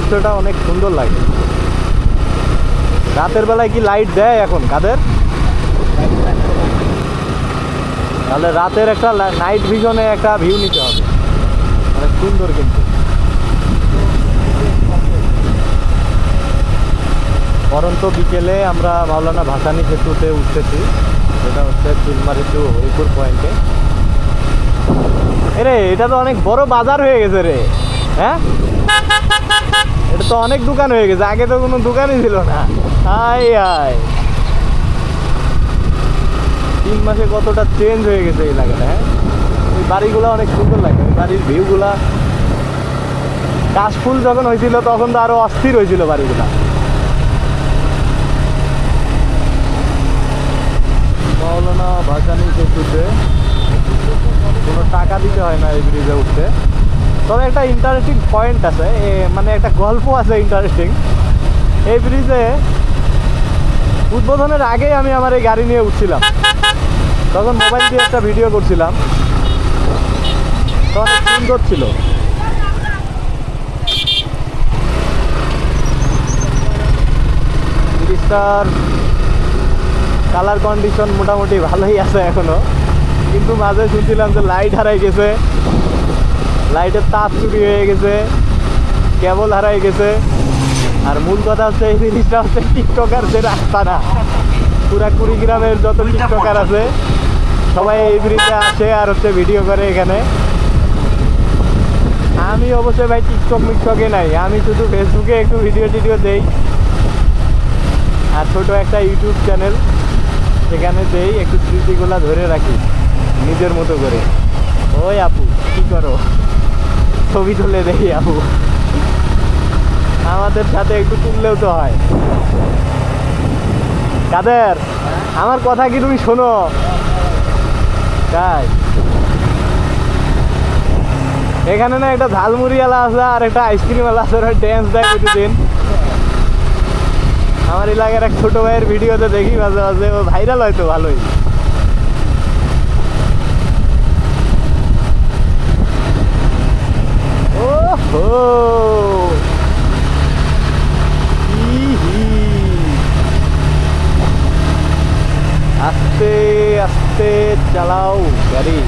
দৃশ্যটা অনেক সুন্দর লাগে। রাতের বেলায় কি লাইট দেয় এখন কাদের? তাহলে রাতের একটা নাইট ভিশনে একটা ভিউ নিতে হবে। অনেক সুন্দর কিন্তু। পরন্ত বিকেলে আমরা মাওলানা ভাসানি সেতুতে উঠতেছি। যেটা হচ্ছে চিলমারি টু হরিপুর পয়েন্টে এরে এটা তো অনেক বড় বাজার হয়ে গেছে রে। হ্যাঁ? এটা তো অনেক দোকান হয়ে গেছে, আগে তো কোনো দোকানই ছিল না। Hi hi. তিন মাসে কতটা চেঞ্জ হয়ে গেছে এই এলাকাটা হ্যাঁ? এই বাড়িগুলো অনেক সুন্দর লাগে বাড়ির ভিউগুলা কাশফুল যখন হয়েছিল, তখন তো আরও অস্থির হয়েছিল বাড়িগুলা। মৌলানা ভাসানি সেতুতে কোনো টাকা দিতে হয় না এই ব্রিজে উঠতে। তবে একটা ইন্টারেস্টিং পয়েন্ট আছে মানে একটা গল্প আছে ইন্টারেস্টিং এই ব্রিজে উদ্বোধনের আগেই আমি আমার এই গাড়ি নিয়ে উঠছিলাম। তখন মোবাইল দিয়ে একটা ভিডিও করছিলাম। তো সুন্দর ছিল। ব্রিজটার কালার কন্ডিশন মোটামুটি ভালোই আছে এখনও। কিন্তু মাঝে শুনছিলাম যে লাইট হারাই গেছে। লাইটের তার চুরি হয়ে গেছে কেবল হারাই গেছে। আর মূল কথা হচ্ছে এই জিনিসটা হচ্ছে টিকটকার যে রাস্তা না পুরা কুড়িগ্রামের যত টিকটকার আছে সবাই এই ব্রিজে আসে আর হচ্ছে ভিডিও করে এখানে। আমি অবশ্যই ভাই টিকটক মিকটকে নাই আমি শুধু ফেসবুকে একটু ভিডিও টিডিও দেই। আর ছোটো একটা ইউটিউব চ্যানেল সেখানে দেই একটু স্মৃতিগুলো ধরে রাখি নিজের মতো করে। ওই আপু কি করো? ছবি তুলে দেখি আপু। আমাদের সাথে একটু তুললেও তো হয়। কাদের? আমার কথা কি তুমি শোনো? তাই। এখানে না একটা ঝালমুড়িওয়ালা আছে আর একটা আইসক্রিমওয়ালা আছে, ওরা ড্যান্স দেয় প্রতিদিন। আমার এলাকার এক ছোট ভাইয়ের ভিডিওতে দেখি মাঝে মাঝে, ও ভাইরাল হয়তো ভালোই। আস্তে আস্তে চালাও, গাড়ি,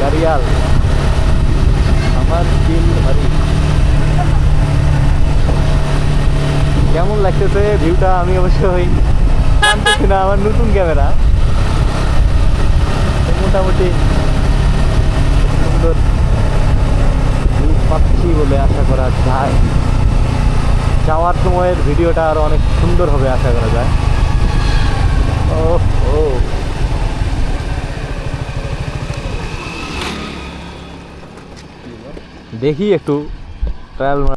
গাড়িয়াল। আমার দিল হরি কেমন লাগতেছে ভিউটা? আমি অবশ্যই জানতেছি না, আমার নতুন ক্যামেরা। মোটামুটি সুন্দর পাচ্ছি বলে আশা করা যায়। যাওয়ার সময়ের ভিডিওটা আরও অনেক সুন্দর হবে, আশা করা যায়। ও দেখি একটু ট্রায়াল